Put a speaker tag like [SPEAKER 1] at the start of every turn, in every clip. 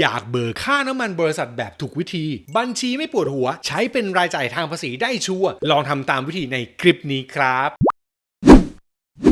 [SPEAKER 1] อยากเบิกค่าน้ำมันบริษัทแบบถูกวิธี บัญชีไม่ปวดหัว ใช้เป็นรายจ่ายทางภาษีได้ชัวร์ลองทำตามวิธีในคลิปนี้ครับ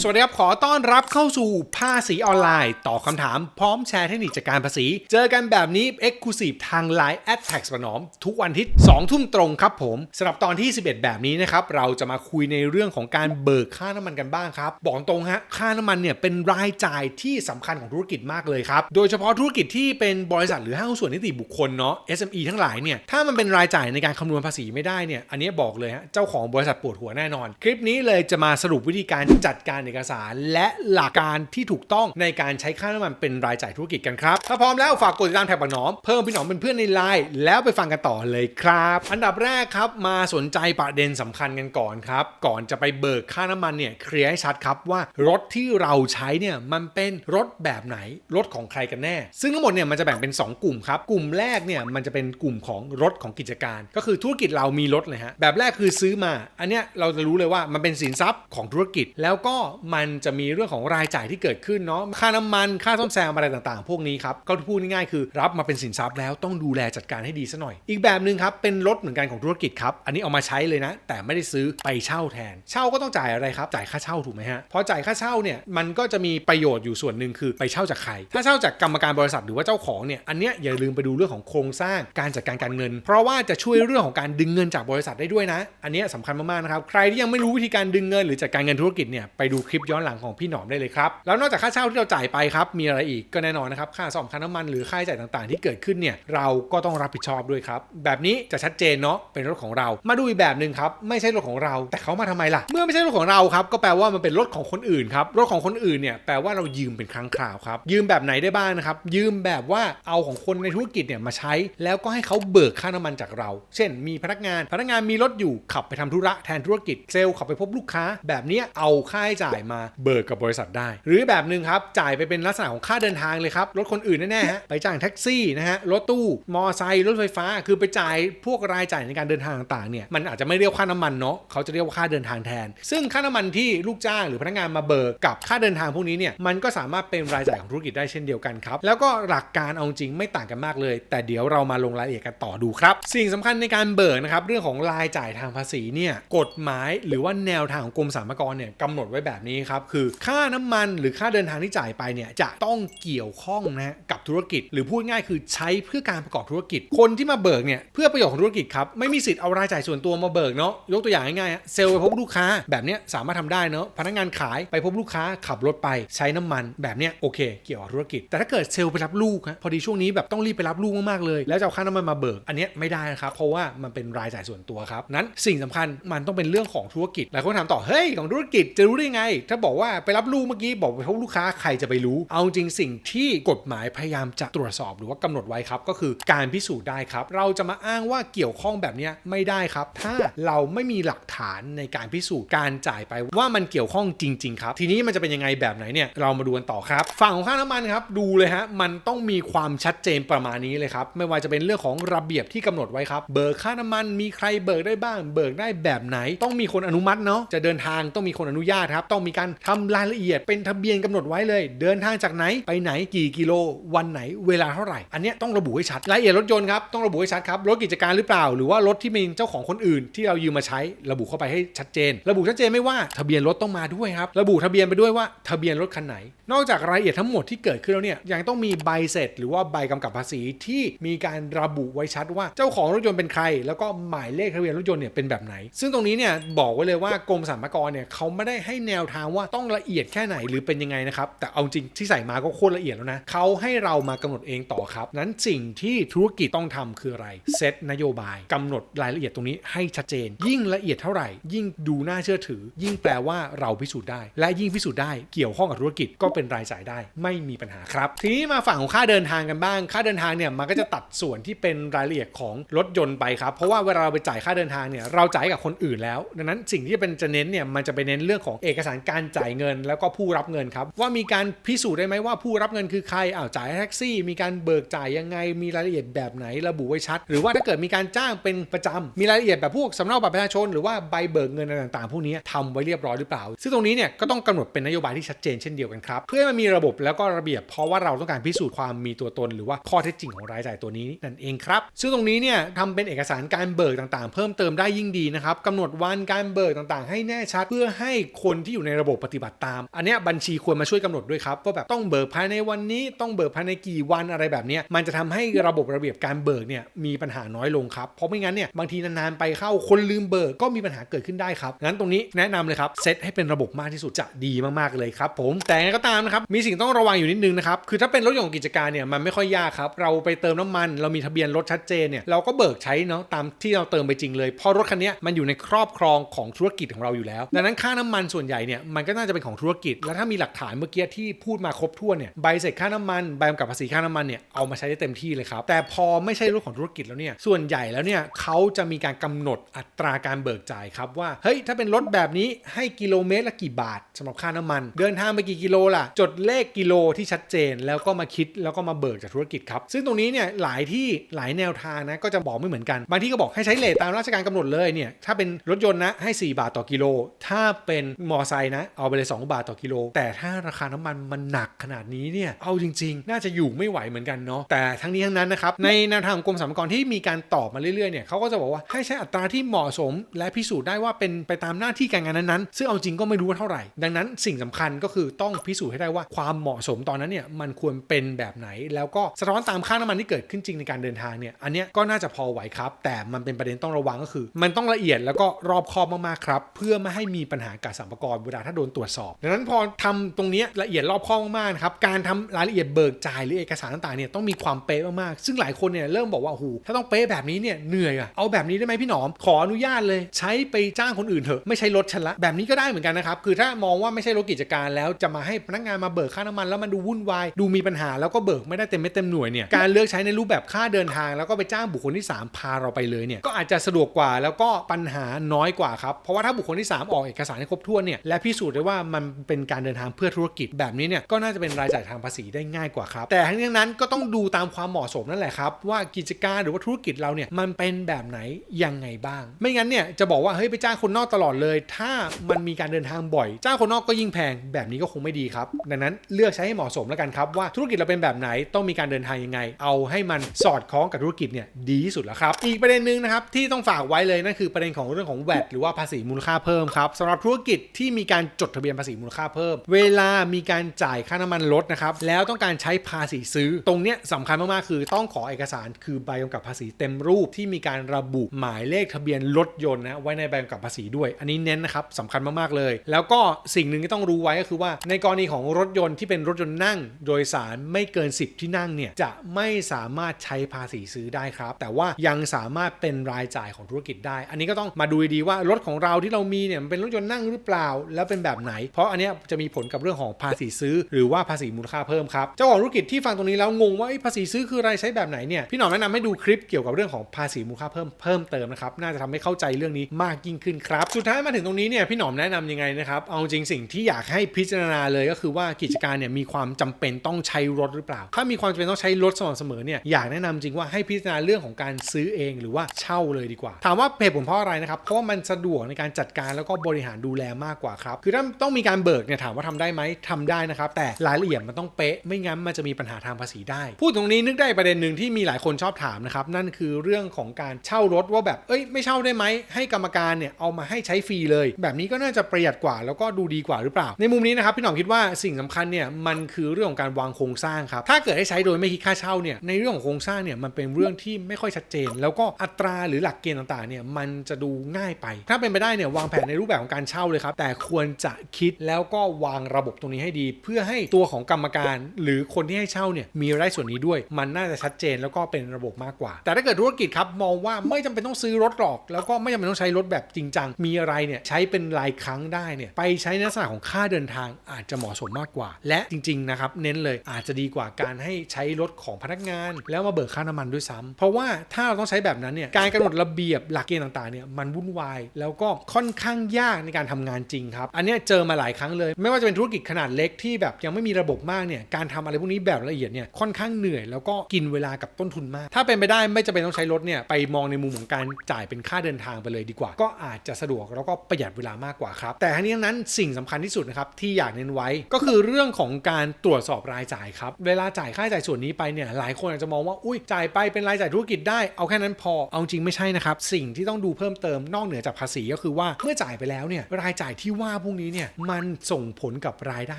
[SPEAKER 1] สวัสดีครับ ขอต้อนรับเข้าสู่ภาษีออนไลน์ตอบคำถามพร้อมแชร์เทคนิคจากการภาษี เจอกันแบบนี้ e x c l u s i v e ทาง Line at tax ประนอม ทุกวันอาทิตย์2ทุ่มตรงครับผมสำหรับตอนที่ 11 แบบนี้นะครับ เราจะมาคุยในเรื่องของการเบิกค่าน้ำมันกันบ้างครับ บอกตรงฮะค่าน้ำมันเนี่ยเป็นรายจ่ายที่สำคัญของธุรกิจมากเลยครับ โดยเฉพาะธุรกิจที่เป็นบริษัทหรือห้างหุ้นส่วนนิติบุคคลเนาะ SME ทั้งหลายเนี่ยถ้ามันเป็นรายจ่ายในการคำนวณภาษีไม่ได้เนี่ยอันนี้บอกเลยฮะเจ้าของบริษัทปวดหัวแน่นอน คลิปนี้เลยจะมาสรุปวิธีการจัดการเอกสาร และหลักการที่ถูกต้องในการใช้ค่าน้ำมันเป็นรายจ่ายธุรกิจกันครับ ถ้าพร้อมแล้วฝากกดติดตามแท็กบักหนอม เพิ่มพี่หนอมเป็นเพื่อนในไลน์แล้วไปฟังกันต่อเลยครับ อันดับแรกครับมาสนใจประเด็นสำคัญกันก่อนครับ ก่อนจะไปเบิกค่าน้ำมันเนี่ยเคลียร์ให้ชัดครับว่ารถที่เราใช้เนี่ยมันเป็นรถแบบไหนรถของใครกันแน่ ซึ่งทั้งหมดเนี่ยมันจะแบ่งเป็น 2 กลุ่มครับ กลุ่มแรกเนี่ยมันจะเป็นกลุ่มของรถของกิจการ ก็คือธุรกิจเรามีรถเลยฮะแบบแรกคือซื้อมา อันเนี้ยเราจะรู้เลยว่ามันเป็นสินทรัพย์ของธุรกิจแล้วก็มันจะมีเรื่องของรายจ่ายที่เกิดขึ้นเนาะค่าน้ำมันค่าซ่อมแซมอะไรต่างๆ พวกนี้ครับก็พูดง่ายๆคือ รับมาเป็นสินทรัพย์แล้วต้องดูแลจัดการให้ดีซะหน่อย อีกแบบหนึ่งครับเป็นรถเหมือนกันของธุรกิจครับอันนี้เอามาใช้เลยนะ แต่ไม่ได้ซื้อไปเช่าแทน เช่าก็ต้องจ่ายอะไรครับจ่ายค่าเช่าถูกไหมฮะพอจ่ายค่าเช่าเนี่ยมันก็จะมีประโยชน์อยู่ส่วนหนึ่งคือไปเช่าจากใคร ถ้าเช่าจากกรรมการบริษัทหรือว่าเจ้าของเนี่ยอันเนี้ยอย่าลืมไปดูเรื่องของโครงสร้างการจัดการการเงิน เพราะว่าจะช่วยเรื่องของการดึงเงินจากบริษัทได้ด้วยนะ อันเนี้ยสำคัญมากๆนะครับใครที่ยังไม่รู้วิธีการดึงเงินหรือจัดการเงินธุรกิจเนี่ยไปดูคลิปย้อนหลังของพี่หนอมได้เลยครับแล้วนอกจากค่าเช่าที่เราจ่ายไปครับมีอะไรอีกก็แน่นอนนะครับค่าซ่อมค่าน้ำมันหรือค่าใช้จ่ายต่างๆ ที่เกิดขึ้นเนี่ยเราก็ต้องรับผิดชอบด้วยครับแบบนี้จะชัดเจนเนาะเป็นรถของเรามาดูอีกแบบหนึ่งครับไม่ใช่รถของเรา แต่เขามาทำไมล่ะ เมื่อไม่ใช่รถของเราครับก็แปลว่ามันเป็นรถของคนอื่นครับรถของคนอื่นเนี่ยแปลว่าเรายืมเป็นครั้งคราวครับยืมแบบไหนได้บ้างนะครับยืมแบบว่าเอาของคนในธุรกิจเนี่ยมาใช้ แล้วก็ให้เขาเบิกค่าน้ำมันจากเรา เช่น มีพนักงานพนักงานมีรถอยู่ขับไปทำธุระแทนธุรกิจเซลล์ขับไปพบลูกค้า แบบนี้เอาค่าใช้จ่ายมาเบิกกับบริษัทได้ หรือแบบหนึ่งครับจ่ายไปเป็นลักษณะของค่าเดินทางเลยครับรถคนอื่นแน่ๆฮะไปจ้างแท็กซี่นะฮะรถตู้มอไซค์รถไฟฟ้า คือไปจ่ายพวกรายจ่ายในการเดินทางต่างๆเนี่ยมันอาจจะไม่เรียกค่าน้ำมันเนาะเขาจะเรียกว่าค่าเดินทางแทน ซึ่งค่าน้ำมันที่ลูกจ้างหรือพนักงานมาเบิกกับค่าเดินทางพวกนี้เนี่ยมันก็สามารถเป็นรายจ่ายของธุรกิจได้เช่นเดียวกันครับแล้วก็หลักการเอาจริงไม่ต่างกันมากเลย แต่เดี๋ยวเรามาลงรายละเอียดกันต่อดูครับ สิ่งสำคัญในการเบิกนะครับเรื่องของรายจ่ายทางภาษีเนี่ยกฎหมายหรือว่าแนวทางของกรมสรรพากรเนี่ยกำหนดไว้แบบนี้ครับ คือค่าน้ำมันหรือค่าเดินทางที่จ่ายไปเนี่ยจะต้องเกี่ยวข้องนะกับธุรกิจ หรือพูดง่ายคือใช้เพื่อการประกอบธุรกิจ คนที่มาเบิกเนี่ยเพื่อประโยชน์ของธุรกิจครับไม่มีสิทธิ์เอารายจ่ายส่วนตัวมาเบิกเนาะยกตัวอย่างง่ายๆเซลล์ไปพบลูกค้าแบบเนี้ยสามารถทำได้เนาะพนักงานขายไปพบลูกค้าขับรถไปใช้น้ำมันแบบเนี้ยโอเค เกี่ยวกับธุรกิจ แต่ถ้าเกิดเซลล์ไปรับลูกฮะพอดีช่วงนี้แบบต้องรีบไปรับลูกมากๆเลยแล้วจะเอาค่าน้ำมันมาเบิกอันเนี้ยไม่ได้นะครับเพราะว่ามันเป็นรายจ่ายส่วนตัวครับนั้นสิ่งสำคัญมันต้องเป็นเรื่องของธุรกิจหลายคนถามต่อเฮ้ยของธุรกิจจะรู้ได้ไงถ้าบอกว่าไปรับลูกเมื่อกี้บอกไปพบลูกค้าใครจะไปรู้ เอาจริงสิ่งที่กฎหมายพยายามจะตรวจสอบหรือว่ากำหนดไว้ครับ ก็คือการพิสูจน์ได้ครับ เราจะมาอ้างว่าเกี่ยวข้องแบบนี้ไม่ได้ครับ ถ้าเราไม่มีหลักฐานในการพิสูจน์การจ่ายไปว่ามันเกี่ยวข้องจริง ๆ ครับ ทีนี้มันจะเป็นยังไงแบบไหนเนี่ยเรามาดูกันต่อครับ ฝั่งของค่าน้ำมันครับดูเลยฮะมันต้องมีความชัดเจนประมาณนี้เลยครับไม่ว่าจะเป็นเรื่องของระเบียบที่กำหนดไว้ครับเบิกค่าน้ำมันมีใครเบิกได้บ้าง เบิกได้แบบไหน ต้องมีคนอนุมัติเนาะจะเดินทางต้องมีคนอนุญาตครับต้องมีการทำรายละเอียด เป็นทะเบียนกำหนดไว้เลย เดินทางจากไหนไปไหนกี่กิโล วันไหนเวลาเท่าไหร่ อันนี้ต้องระบุให้ชัดรายละเอียดรถยนต์ครับต้องระบุให้ชัดครับรถกิจการหรือเปล่า หรือว่ารถที่เป็นเจ้าของคนอื่น ที่เรายืมมาใช้ระบุเข้าไปให้ชัดเจน ระบุชัดเจนไม่ว่าทะเบียนรถต้องมาด้วยครับระบุทะเบียนไปด้วยว่าทะเบียนรถคันไหน นอกจากรายละเอียดทั้งหมดที่เกิดขึ้นแล้วเนี่ยยังต้องมีใบเสร็จ หรือว่าใบกำกับภาษีที่มีการระบุไว้ชัดว่าเจ้าของรถยนต์เป็นใคร แล้วก็หมายเลขทะเบียนรถยนต์เนี่ยเป็นแบบไหน ซึ่งตรงนี้เนี่ยบอกไว้เลยว่ากรมสรรพากรเนี่ยเขาไม่ได้ให้แนวทางว่าต้องละเอียดแค่ไหนหรือเป็นยังไงนะครับแต่เอาจริงที่ใส่มาก็โคตรละเอียดแล้วนะเขาให้เรามากำหนดเองต่อครับ นั้นสิ่งที่ธุรกิจต้องทำคืออะไรเซตนโยบายกำหนดรายละเอียดตรงนี้ให้ชัดเจน ยิ่งละเอียดเท่าไหร่ ยิ่งดูน่าเชื่อถือ ยิ่งแปลว่าเราพิสูจน์ได้ และยิ่งพิสูจน์ได้เกี่ยวข้องกับธุรกิจก็เป็นรายจ่ายได้ ไม่มีปัญหาครับ ทีนี้มาฝั่งของค่าเดินทางกันบ้าง ค่าเดินทางเนี่ยมันก็จะตัดส่วนที่เป็นรายละเอียดของรถยนต์ไปครับเพราะว่าเวลาเราไปจ่ายค่าเดินทางเนี่ยเราจ่ายกับคนอื่นแล้ว ดังนั้นสิ่งที่เป็นจะเน้นเนี่ยมันจะไปเน้นเรื่องของเอกสารสารการจ่ายเงินแล้วก็ผู้รับเงินครับ ว่ามีการพิสูจน์ได้ไหมว่าผู้รับเงินคือใครอ้าวจ่ายแท็กซี่ มีการเบิกจ่ายยังไง มีรายละเอียดแบบไหนระบุไว้ชัด หรือว่าถ้าเกิดมีการจ้างเป็นประจำมีรายละเอียดแบบพวกสำเนาบัตรประชาชนหรือว่าใบเบิกเงินอะไรต่างๆพวกนี้ทำไว้เรียบร้อยหรือเปล่า ซึ่งตรงนี้เนี่ยก็ต้องกำหนดเป็นนโยบายที่ชัดเจนเช่นเดียวกันครับเพื่อให้มันมีระบบแล้วก็ระเบียบเพราะว่าเราต้องการพิสูจน์ความมีตัวตน หรือว่าข้อเท็จจริงของรายจ่ายตัวนี้นั่นเองครับซึ่งตรงนี้เนี่ยทำเป็นเอกสารการเบิกต่างๆ เพิ่มเติมได้ยิ่งดีนะครับกำหนดวันการเบิกต่างๆ ให้แน่ชัดเพื่อให้คนที่อยู่ในระบบปฏิบัติตาม อันเนี้ยบัญชีควรมาช่วยกำหนดด้วยครับว่าแบบต้องเบิกภายในวันนี้ต้องเบิกภายในกี่วันอะไรแบบนี้มันจะทำให้ระบบระเบียบการเบิกเนี่ยมีปัญหาน้อยลงครับเพราะไม่งั้นเนี่ยบางทีนานๆไปเข้าคนลืมเบิกก็มีปัญหาเกิดขึ้นได้ครับงั้นตรงนี้แนะนำเลยครับเซตให้เป็นระบบมากที่สุดจะดีมากๆเลยครับผมแต่ไงก็ตามนะครับมีสิ่งต้องระวังอยู่นิดนึงนะครับคือถ้าเป็นรถยนต์ของกิจการเนี่ยมันไม่ค่อยยากครับเราไปเติมน้ำมัน เรามีทะเบียนรถชัดเจนเนี่ยเราก็เบิกใช้เนาะตามที่เราเติมไปจริงเลยเพราะรถคันนี้มันอยู่ในครอบครองของธุรกิจของเราอยู่แล้ว ดังนั้นค่าน้ำมันส่วนใหญ่เนี่ยมันก็น่าจะเป็นของธุรกิจ แล้วถ้ามีหลักฐานเมื่อกี้ที่พูดมาครบถ้วนเนี่ยใบเสร็จค่าน้ำมันใบกำกับภาษีค่าน้ำมันเนี่ยเอามาใช้ได้เต็มที่เลยครับ แต่พอไม่ใช่รถของธุรกิจแล้วเนี่ยส่วนใหญ่แล้วเนี่ยเขาจะมีการกำหนดอัตราการเบิกจ่ายครับว่าเฮ้ยถ้าเป็นรถแบบนี้ให้กิโลเมตรละกี่บาทสำหรับค่าน้ำมัน เดินทางไปกี่กิโลล่ะ จดเลขกิโลที่ชัดเจนแล้วก็มาคิดแล้วก็มาเบิกจากธุรกิจครับ ซึ่งตรงนี้เนี่ยหลายที่หลายแนวทางนะก็จะบอกไม่เหมือนกัน บางที่ก็บอกให้ใช้เลทตามราชการกำหนดเลยเนี่ยถ้าเป็นรถยนต์นะให้ 4 บาทต่อกิโล ถ้าเป็นมอไซค์นะ เอาไปเลย 2 บาทต่อกิโล แต่ถ้าราคาน้ำมันมันหนักขนาดนี้เนี่ย เอาจริง ๆ น่าจะอยู่ไม่ไหวเหมือนกันเนาะ แต่ทั้งนี้ทั้งนั้นนะครับ ในแนวทางกรมสรรพากรที่มีการตอบมาเรื่อยๆ เนี่ยเขาก็จะบอกว่าให้ใช้อัตราที่เหมาะสม และพิสูจน์ได้ว่าเป็นไปตามหน้าที่การงานนั้นๆ ซึ่งเอาจริงก็ไม่รู้ว่าเท่าไหร่ ดังนั้นสิ่งสำคัญก็คือต้องพิสูจน์ให้ได้ว่าความเหมาะสมตอนนั้นเนี่ยมันควรเป็นแบบไหน แล้วก็สะท้อนตามค่าน้ำมันที่เกิดขึ้นจริงในการเดินทางเนี่ย อันเนี้ยก็น่าจะพอไหวครับ แต่มันเป็นประเด็นต้องระวังก็คือ มันต้องละเอียดแล้วก็รอบคอบมากๆครับ เพื่อไม่ให้มีปัญหากับสรรพากรเวลาถ้าโดนตรวจสอบ ดังนั้นพอทำตรงนี้ละเอียดรอบคอบมากๆนะครับ การทำรายละเอียดเบิกจ่ายหรือเอกสารต่างๆเนี่ยต้องมีความเป๊ะมากๆ ซึ่งหลายคนเนี่ยเริ่มบอกว่าโอ้โหถ้าต้องเป๊ะแบบนี้เนี่ยเหนื่อยอะเอาแบบนี้ได้ไหมพี่หนอม ขออนุญาตเลย ใช้ไปจ้างคนอื่นเถอะไม่ใช่รถฉันละแบบนี้ก็ได้เหมือนกันนะครับคือถ้ามองว่าไม่ใช่รถกิจการแล้วจะมาให้พนักงานมาเบิกค่าน้ำมันแล้วมันดูวุ่นวายดูมีปัญหาแล้วก็เบิกไม่ได้เต็มเม็ดเต็มหน่วยเนี่ยการเลือกใช้ในรูปแบบค่าเดินทาง แล้วก็ไปจ้างบุคคลที่ 3 พาเราไปเลยเนี่ยก็อาจจะสะดวกกว่าแล้วก็ปัญหาน้อยกว่าครับเพราะว่าถ้าบุคคลที่ 3 ออกเอกสารให้ครบถ้วนเนี่ยและพิสูจน์ได้ว่ามันเป็นการเดินทางเพื่อธุรกิจแบบนี้เนี่ยก็น่าจะเป็นรายจ่ายทางภาษีได้ง่ายกว่าครับ แต่ทั้งนี้นั้นก็ต้องดูตามความเหมาะสมนั่นแหละครับ ว่ากิจการหรือว่าธุรกิจเราเนี่ยมันเป็นแบบไหนยังไงบ้าง ไม่งั้นเนี่ยจะบอกว่าเฮ้ยไปจ้างคนนอกตลอดเลย ถ้ามันมีการเดินทางบ่อยจ้างคนนอกก็ยิ่งแพงแบบนี้ก็คงไม่ดีครับ ดังนั้นเลือกใช้ให้เหมาะสมแล้วกันครับว่าธุรกิจเราเป็นแบบไหนต้องมีการเดินทางยังไง เอาให้มันสอดคล้องกับธุรกิจเนี่ยดีที่สุดแล้วครับ อีกประเด็นหนึ่งนะครับที่ต้องฝากไว้เลยนั่นคือประเด็นของเรื่องของ VAT หรือว่าภาษีมูลค่าเพิ่มครับสำหรับธุรกิจที่มีการจดทะเบียนภาษีมูลค่าเพิ่ม เวลามีการจ่ายค่าน้ำมันลดนะครับ แล้วต้องการใช้ภาษีซื้อ ตรงเนี้ยสำคัญมาก ๆ คือต้องขอเอกสารคือใบกำกับภาษีเต็มรูปที่มีการระบุหมายเลขทะเบียนรถยนต์นะไว้ในใบกำกับภาษีด้วย อันนี้เน้นนะครับสำคัญมาก ๆ เลย แล้วก็สิ่งหนึ่งที่ต้องรู้ไว้ก็คือว่า ในกรณีของรถยนต์ที่เป็นรถยนต์นั่ง โดยสารไม่เกิน 10 ที่นั่งเนี่ยจะไม่สามารถใช้ภาษีซื้อได้ครับ แต่ว่ายังสามารถเป็นรายจ่ายของธุรกิจได้ อันนี้ก็ต้องมาดูดีว่ารถของเราที่เรามีเนี่ยมันเป็นรถยนต์นั่งหรือเปล่าแล้วเป็นแบบไหน เพราะอันนี้จะมีผลกับเรื่องของภาษีซื้อ หรือว่าภาษีมูลค่าเพิ่มครับเจ้าของธุรกิจที่ฟังตรงนี้แล้วงงว่าภาษีซื้อคืออะไรใช้แบบไหนเนี่ยพี่หนอมแนะนำให้ดูคลิปเกี่ยวกับเรื่องของภาษีมูลค่าเพิ่มเพิ่มเติมนะครับน่าจะทำให้เข้าใจเรื่องนี้มากยิ่งขึ้นครับสุดท้ายมาถึงตรงนี้เนี่ยพี่หนอมแนะนำยังไงนะครับเอาจริงสิ่งที่อยากให้พิจารณาเลยก็คือว่ากิจการเนี่ยมีความจำเป็นต้องใช้รถหรือเปล่า ถ้ามีความจำเป็นต้องใช้รถสม่ำเสมอเนี่ยอยากแนะนำจริงว่าให้พิจารณาเรื่องของการซื้อเองหรือว่าเช่าเลยดีกว่า ถามว่าเหตุผลเพราะอะไรนะครับเพราะว่ามันสะดวกในการจัดการแล้วก็บริหารดูแลมากกว่าครับ คือถ้าต้องมีการเบิกเนี่ยถามว่าทำได้ไหมทำได้นะครับ แต่รายละเอียดมันต้องเป๊ะ ไม่งั้นมันจะมีปัญหาทางภาษีได้ พูดตรงนี้นึกได้ประเด็นหนึ่งที่มีหลายคนชอบถามนะครับ นั่นคือเรื่องของการเช่ารถว่าแบบ เอ้ย ไม่เช่าได้ไหม ให้กรรมการเนี่ยเอามาให้ใช้ฟรีเลย แบบนี้ก็น่าจะประหยัดกว่า แล้วก็ดูดีกว่าหรือเปล่า ในมุมนี้นะครับพี่หน่องคิดว่าสิ่งสำคัญเนี่ยมันคือเรื่องของการวางโครงสร้างครับ ถ้าเกิดให้ใช้โดยไม่คิดค่าเช่าเนี่ย ในเรื่องของโครงสร้างเนี่ยมันเป็นเรื่องที่ไม่ค่อยชัดเจน แล้วก็อัตราหรือหลักเกณฑ์ต่างๆเนี่ยมันจะดูง่ายไป ถ้าเป็นไปได้เนี่ยวางแผนในรูปแบบของการเช่าเลยครับแต่ควรจะคิดแล้วก็วางระบบตรงนี้ให้ดี เพื่อให้ตัวของกรรมการ หรือคนที่ให้เช่าเนี่ยมีรายส่วนนี้ด้วย มันน่าจะชัดเจนแล้วก็เป็นระบบมากกว่า แต่ถ้าเกิดธุรกิจครับมองว่าไม่จำเป็นต้องซื้อรถหรอก แล้วก็ไม่จำเป็นต้องใช้รถแบบจริงจังมีอะไรเนี่ยใช้เป็นรายครั้งได้เนี่ยไปใช้ในลักษณะของค่าเดินทางอาจจะเหมาะสมมากกว่า และจริงๆนะครับเน้นเลยอาจจะดีกว่าการให้ใช้รถของพนักงาน แล้วมาเบิกค่าน้ำมันด้วยซ้ำเพราะว่าถ้าเราต้องใช้แบบนั้นเนี่ยการกำหนดระเบียบหลักเกณฑ์ต่างๆเนี่ยมันวุ่นวาย แล้วก็ค่อนข้างยากในการทำงานจริงครับ อันนี้เจอมาหลายครั้งเลย ไม่ว่าจะเป็นธุรกิจขนาดเล็กที่แบบยังไม่มีระบบมากเนี่ยการทำอะไรพวกนี้แบบละเอียดเนี่ยค่อนข้างเหนื่อยแล้วก็กินเวลากับต้นทุนมาก ถ้าเป็นไปได้ไม่จำเป็นต้องใช้รถเนี่ยไปมองในมุมของการจ่ายเป็นค่าเดินทางไปเลยดีกว่า ก็อาจจะสะดวกแล้วก็ประหยัดเวลามากกว่าครับ แต่ทั้งนี้ทั้งนั้นสิ่งสำคัญที่สุดนะครับที่อยากเน้นไว้ก็คือเรื่องของการตรวจสอบรายจ่ายครับเวลาจ่ายค่าใช้จ่ายส่วนนี้ไปเนี่ยหลายคนอาจจะมองว่าอุ้ยจ่ายไปเป็นรายจ่ายธุรกิจได้เอาแค่นั้นพอเอาจริงไม่ใช่นะครับสิ่งที่ต้องดูเพิ่มเติมนอกเหนือจากภาษีก็คือว่าเมื่อจ่ายไปแล้วเนี่ยรายจ่ายที่ว่าพวกนี้เนี่ยมันส่งผลกับรายได้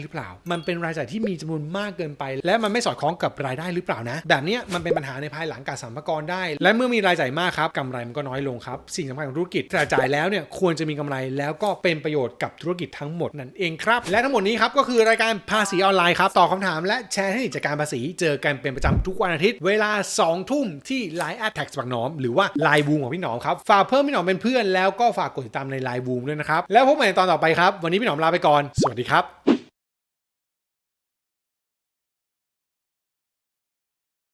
[SPEAKER 1] หรือเปล่า มันเป็นรายจ่ายที่มีจำนวนมากเกินไป และมันไม่สอดคล้องกับรายได้หรือเปล่านะ แบบนี้มันเป็นปัญหาในภายหลังการสัมภาระได้ และเมื่อมีรายจ่ายมากครับกำไรมันก็น้อยลงครับ สิ่งสำคัญของธุรกิจแต่จ่ายแล้วเนี่ยควรจะมีกำไรแล้วก็เป็นประโยชน์กับธุรกิจทั้งหมดนั่นเองครับ และทั้งหมดนี้ครับก็คือรายการภาษีออนไลน์ครับตอบคำถามและแชร์เทคนิคจากการภาษีเจอกันเป็นประจำทุกวันอาทิตย์ เวลา 2 ทุ่มที่ Line at tax บักหนอมหรือว่า Line บูมของพี่หนอมครับฝากเพิ่มพี่หนอมเป็นเพื่อนแล้วก็ฝากกดติดตามใน Line บูมด้วยนะครับแล้วพบกันในตอนต่อไปครับ วันนี้พี่หนอมลาไปก่อน สวัสดีครับ